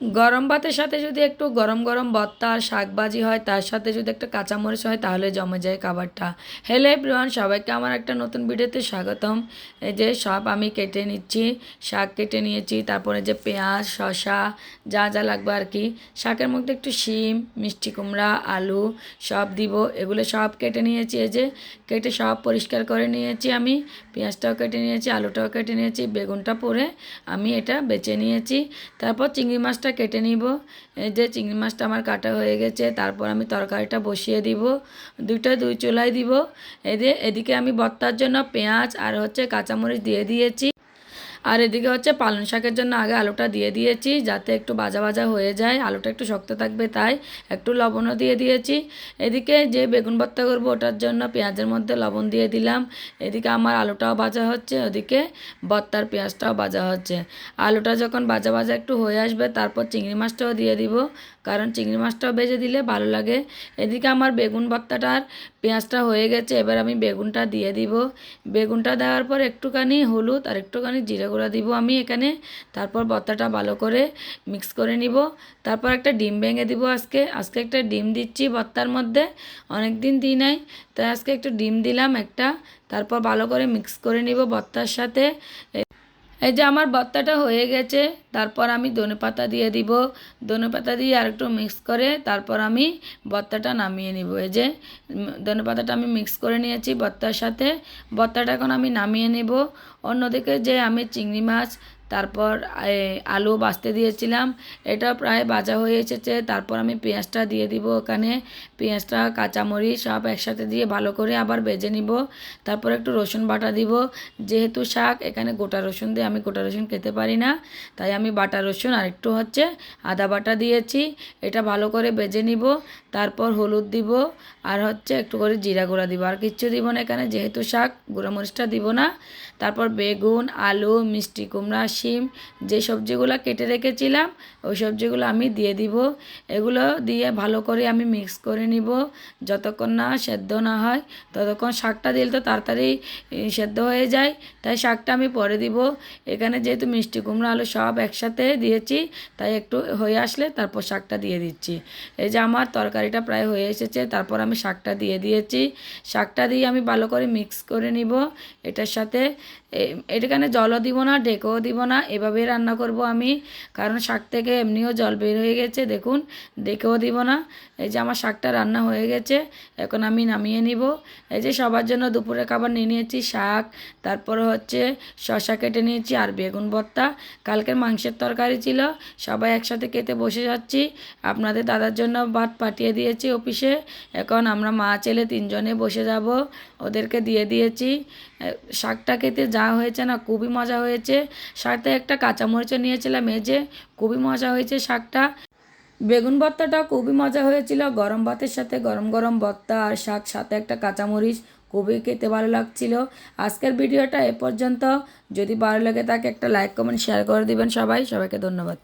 গরম ভাতের সাথে যদি একটু গরম গরম ভর্তা আর শাকবাজি হয়, তার সাথে যদি একটা কাঁচামরিচ হয়, তাহলে জমে যায় খাবারটা। হ্যালো এভরিওয়ান সবাইকে আমার একটা নতুন ভিডিওতে স্বাগতম। এই যে সব আমি কেটে নিচ্ছি, শাক কেটে নিয়েছি, তারপরে যে পেঁয়াজ, শসা, যা যা লাগবে আর কি। শাকের মধ্যে একটু শিম, মিষ্টি কুমড়া, আলু সব দিব, এগুলো সব কেটে নিয়েছি। এই যে কেটে সব পরিষ্কার করে নিয়েছি আমি। পেঁয়াজটাও কেটে নিয়েছি, আলুটাও কেটে নিয়েছি, বেগুনটা পরে আমি এটা বেছে নিয়েছি। তারপর চিংড়ি মাছটা কেটে নিব। এই যে চিংড়ি মাছটা আমার কাটা হয়ে গেছে, তারপর আমি তরকারিটা বসিয়ে দিব। দুইটা দুই চুলাই দিব। এদের এদিকে আমি বত্তার জন্য পেঁয়াজ আর হচ্ছে কাঁচামরিচ দিয়ে দিয়েছি। আর এদিকে হচ্ছে পালং শাকের জন্য আগে আলুটা দিয়ে দিয়েছি, যাতে একটু ভাজা ভাজা হয়ে যায়। আলুটা একটু শক্ত থাকবে, তাই একটু লবণও দিয়ে দিয়েছি। এদিকে যে বেগুন ভর্তা করব, ওটার জন্য পেঁয়াজের মধ্যে লবণ দিয়ে দিলাম। এদিকে আমার আলুটাও ভাজা হচ্ছে, ওদিকে ভর্তার পেঁয়াজটাও ভাজা হচ্ছে। আলুটা যখন ভাজা ভাজা একটু হয়ে আসবে, তারপর চিংড়ি মাছটাও দিয়ে দিব, কারণ চিংড়ি মাছটাও ভেজে দিলে ভালো লাগে। এদিকে আমার বেগুন ভর্তাটার পেঁয়াজটা হয়ে গেছে, এবার আমি বেগুনটা দিয়ে দিব। বেগুনটা দেওয়ার পর একটুখানি হলুদ আর একটুখানি জিরে গুঁড়া দিব আমি এখানে। তারপর ভর্তাটা ভালো করে মিক্স করে নিব। তারপর একটা ডিম ভেঙে দিব আজকে। আজকে একটা ডিম দিচ্ছি ভর্তার মধ্যে। অনেক দিন দিই নাই। তাই আজকে একটু ডিম দিলাম একটা। তারপর ভালো করে মিক্স করে নিব ভর্তার সাথে। এই যে আমার ভর্তাটা হয়ে গেছে, তারপর আমি ধনে পাতা দিয়ে দিব। ধনে পাতা দিয়ে আর একটু মিক্স করে তারপর আমি ভর্তাটা নামিয়ে নিব। এই যে ধনে পাতাটা আমি মিক্স করে নিয়েছি ভর্তার সাথে। ভর্তাটা এখন আমি নামিয়ে নিব। অন্যদিকে যে আমি চিংড়ি মাছ তারপর আলু বাছতে দিয়েছিলাম। এটা প্রায় বাজা হয়ে এসেছে। তারপর আমি পেঁয়াজটা দিয়ে দিব ওখানে। পেঁয়াজটা, কাঁচামরিচ সব একসাথে দিয়ে ভালো করে আবার বেজে নিব। তারপর একটু রসুন বাটা দিব। যেহেতু শাক, এখানে গোটা রসুন দিয়ে আমি গোটা রসুন খেতে পারি না। তাই আমি বাটা রসুন আর একটু হচ্ছে আদা বাটা দিয়েছি। এটা ভালো করে বেজে নিব। তারপর হলুদ দিব। আর হচ্ছে একটু করে জিরা গুঁড়া দিব। আর কিচ্ছু দিব না এখানে। যেহেতু শাক গুঁড়া মরিচটা দিব না। তারপর বেগুন, আলু, মিষ্টি কুমড়া শিম, যে সবজিগুলো কেটে রেখেছিলাম, ওই সবজিগুলো আমি দিয়ে দিব। এগুলো দিয়ে ভালো করে আমি মিক্স করে নিব। যতক্ষণ না সেদ্ধ না হয়, ততক্ষণ শাকটা দিলে তো তাড়াতাড়ি সেদ্ধ হয়ে যায়। তাই শাকটা আমি পরে দিব। এখানে যেহেতু মিষ্টি কুমড়ো, আলু সব একসাথে দিয়েছি, তাই একটু হয়ে আসলে তারপর শাকটা দিয়ে দিচ্ছি। এই যে আমার তরকারিটা প্রায় হয়ে এসেছে, তারপর আমি শাকটা দিয়ে দিয়েছি। শাকটা দিয়ে আমি ভালো করে মিক্স করে নিব। এটার সাথে এটাখানে জলও দিব না, ডেকেও দিব না এভাবে রান্না করব আমি। কারণ শাক থেকে এমনিও জল বের হয়ে গেছে, দেখুন, দেখেও দিব না। এই যে আমার শাকটা রান্না হয়ে গেছে, এখন আমি নামিয়ে নিব। এই যে সবার জন্য দুপুরে খাবার নিয়ে নিয়েছি, শাক, তারপরে হচ্ছে শশা কেটে নিয়েছি আর বেগুন ভর্তা। কালকের মাংসের তরকারি ছিল, সবাই একসাথে খেতে বসে যাচ্ছি। আপনাদের দাদার জন্য ভাত পাঠিয়ে দিয়েছি অফিসে। এখন আমরা মা, ছেলে তিনজনে বসে যাব, ওদেরকে দিয়ে দিয়েছি। শাকটা খেতে যা হয়েছে না, খুবই মজা হয়েছে। সাথে একটা কাঁচামরিচও নিয়েছিলাম যে খুবই মজা হয়েছে শাকটা। বেগুন ভর্তাটাও খুবই মজা হয়েছিল, গরম ভাতের সাথে গরম গরম ভর্তা আর শাক, সাথে একটা কাঁচামরিচ, খুবই খেতে ভালো লাগছিল। আজকের ভিডিওটা এ পর্যন্ত। যদি ভালো লাগে তাকে একটা লাইক কমেন্ট শেয়ার করে দিবেন সবাই। সবাইকে ধন্যবাদ।